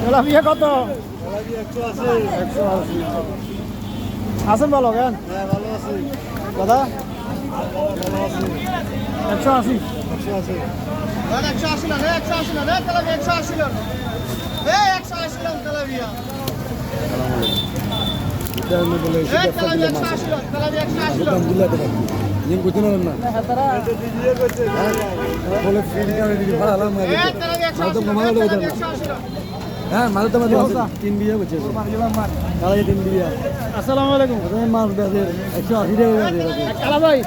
Tilapia কত একশো আশি আছেন ভালো কেন দাদা একশো আশি একশো আশি না একশো আশি না একশো আশি না একশো আশি না তেলাপিয়া তেলাপিয়া একশো আশি তেলাপিয়া একশো আশি না জিম করতে পারেন না। বলে ফ্রি কারে দিদি ভাড়া আলাম না তেলাপিয়া একশো আশি না হ্যাঁ মাল তো মাঝে তিন বিয়ে করছে কালাই তিন বিয়ে আসসালামু আলাইকুম। মাছ বেঁধে একশো আশি টাকা বেঁধে কালা ভাই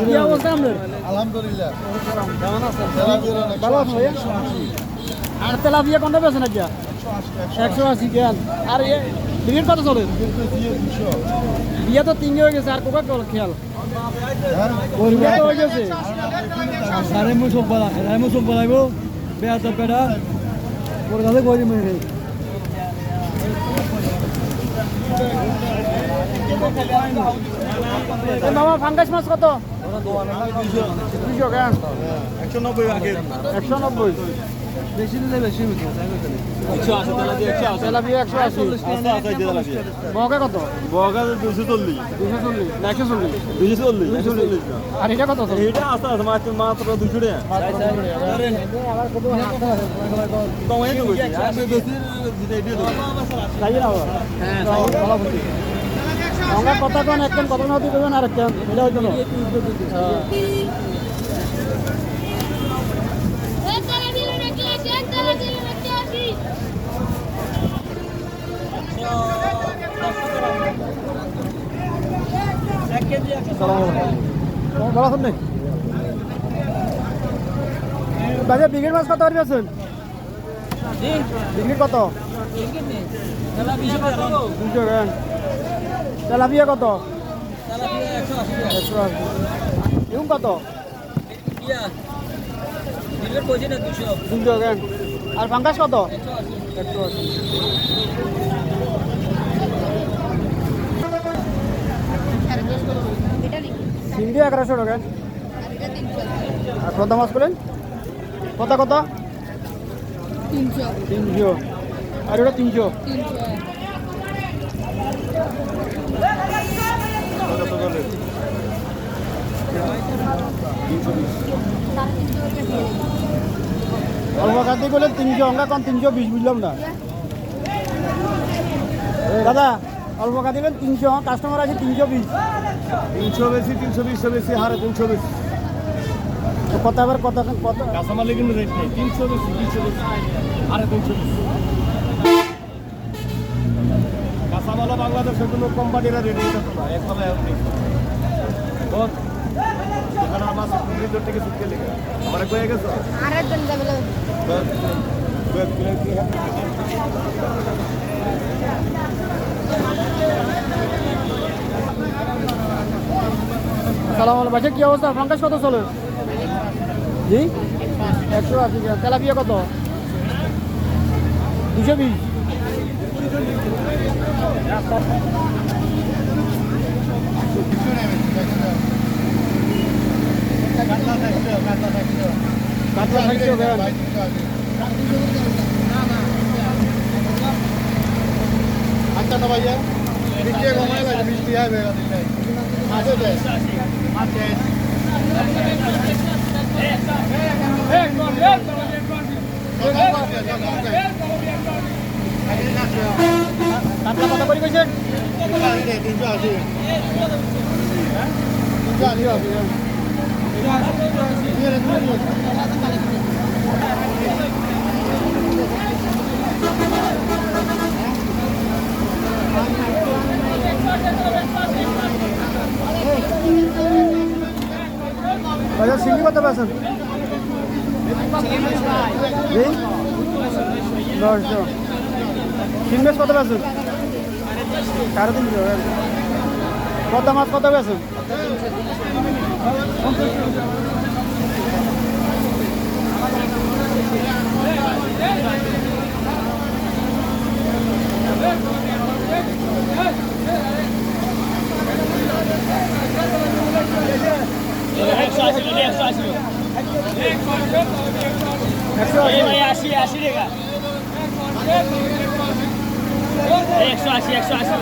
কি অবস্থা আপনার? আলহামদুলিল্লাহ। কেমন আছেন? ভালো আছেন আর তেলাপিয়া কোনটা পেয়েছেন আজকে? একশো আশি কেন? আর এ বিকেট কত চলে বিয়ে তো তিন হয়ে গেছে আর কোকা কল খেয়াল বিয়ে তো হয়ে গেছে সাড়ে মো সব বলা সাড়ে মো সব বলাইব বেয়া তো পেটা ওর কাছে কই ফাঙ্গাস মাছ কত দুশো কেন একশো নব্বই একশো নব্বই বেশি দিলে বেশি তেলাপিয়া বগা কত? বগা দুশো চল্লিশ। দুশো চল্লিশ একশো চল্লিশ। দুশো চল্লিশ একশো চল্লিশ। আর এটা কত? এইটা আস্তে আস্তে মাত্র মাত্র দুশো টাকা। কমাই দেবো হ্যাঁ আমরা কথা কোন একজন কথা না দিবেন আর একজন এটা হইতো না বাজে বিঘের মাছ কত পারবি আছেন? বিঘি কত? দুশো গ্রাম তেলাপিয়া কত একশো আশি। কত? দুশো। গ্রাম আর ফাঙ্গাস কত? একশো আশি সিঙ্গি এগারোশো টাকা। আর কত মাছ করলেন কত কত? তিনশো তিনশো। আর ওটা তিনশো? তিনশো। কাটি করলেন তিনশো আমরা কোন তিনশো বিশ বুঝলাম না। দাদা অল্প কাটি দিলেন তিনশো কাস্টমার আছে তিনশো বিশ। তিনশো বেশি তিনশো বিশশো বেশি হারে তিনশো বেশি। কত এবার কত কত? কাঁচামালে কিন্তু রেট নেই। তিনশো বেশি তিনশো বেশি আরে তিনশো বেশি। কাঁচামালা বাংলাদেশের কোনো কোম্পানিরা রেট দিতে না। একভাবে এখানে আমার ভিতর থেকে শিখতে লেগে। আমার কয়ে গেছো? আরেকজন যাবে বল, বল, বল, কি? সালাম আলাইকুম। ভাই কি অবস্থা? ফাঙ্কাস কত চলে? জি? একশো আশি গ্রাম তেলাপিয়া কত? দুশো বিশ। থাকছে গ্রাম আচ্ছা তো ভাইয়া মিষ্টি কমাই লাগে মিষ্টি হবে আছে দে আছে কাতলা কত করে কইছেন তিনশো আশি দুশো আশি গ্রাম বাজার সিঙ্গি কত পেয়েছেন জি দশশো সিঙ্গেস কত পেয়েছেন সাড়ে তিনশো কত মাছ কত পেয়েছেন একশো আশি একশো আশি।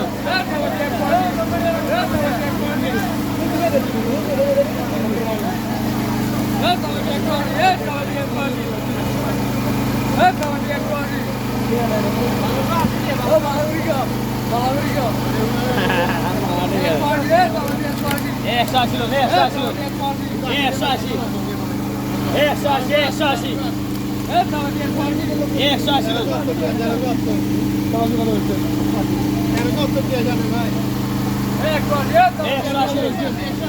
টাকা একশো আশি একশো আশি একশো আশি লোক একশো আশি লোক একশো আশি একশো আশি একশো